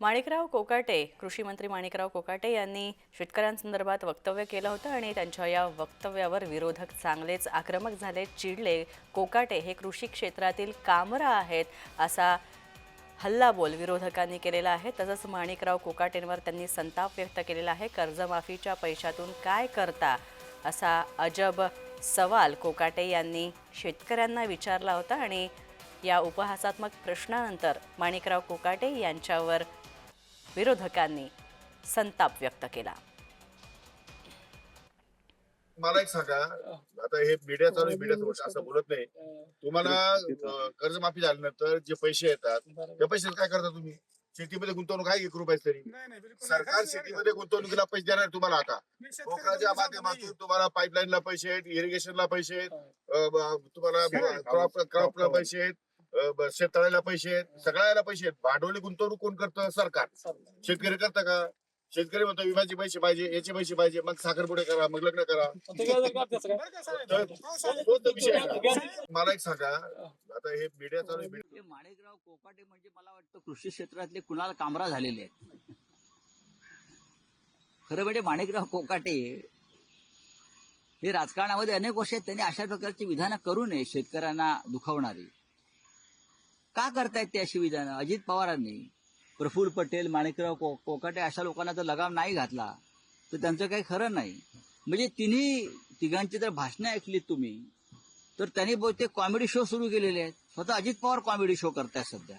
माणिकराव कोकाटे कृषी मंत्री माणिकराव कोकाटे यांनी शेतकऱ्यांसंदर्भात वक्तव्य केलं होतं आणि त्यांच्या या वक्तव्यावर विरोधक चांगलेच आक्रमक झाले चिडले. कोकाटे हे कृषी क्षेत्रातील कामरा आहेत असा हल्लाबोल विरोधकांनी केलेला आहे. तसंच माणिकराव कोकाटेंवर त्यांनी संताप व्यक्त केलेला आहे. कर्जमाफीच्या पैशातून काय करता असा अजब सवाल कोकाटे यांनी शेतकऱ्यांना विचारला होता. आणि या उपहासात्मक प्रश्नानंतर माणिकराव कोकाटे यांच्यावर विरोधकांनी संताप व्यक्त केला. मला एक सांगा आता हे मीडिया चालू मीडिया असं बोलत नाही. तुम्हाला कर्जमाफी झाल्यानंतर जे पैसे येतात त्या पैशात काय करता तुम्ही? शेतीमध्ये गुंतवणूक आहे एक रुपयाच तरी. नाही नाही बिलकुल सरकार शेतीमध्ये गुंतवणुकीला पैसे देणार आहे तुम्हाला आता. पोखराच्या माध्यमातून तुम्हाला पाईपलाईनला पैसे आहेत इरिगेशनला पैसे आहेत तुम्हाला क्रॉप क्रॉपला पैसे आहेत. शेततळ्याला पैसे आहेत सगळ्याला पैसे आहेत. भांडवली गुंतवणूक कोण करतं? सरकार. शेतकरी करतं का? शेतकरी म्हणतो विम्याचे पैसे पाहिजे याचे पैसे पाहिजे मग साखरपुडे करा मग लग्न करा. मला एक सांगा आता हे मीडिया चालू आहे कोकाटे म्हणजे मला वाटतं कृषी क्षेत्रातले कुणाला कामरा झालेले आहेत? खरं म्हणजे माणिकराव कोकाटे हे राजकारणामध्ये अनेक वर्ष आहेत त्यांनी अशा प्रकारची विधानं करू नये शेतकऱ्यांना दुखावणारी. का करतायत ते अशी विधानं? अजित पवारांनी. प्रफुल्ल पटेल माणिकराव को- कोकाटे अशा लोकांना जर लगाम नाही घातला तर त्यांचं काही खरं नाही. म्हणजे तिन्ही तिघांची जर भाषणं ऐकलीत तुम्ही तर त्यांनी बहुतेक कॉमेडी शो सुरू केलेले आहेत. स्वतः अजित पवार कॉमेडी शो करतायत सध्या.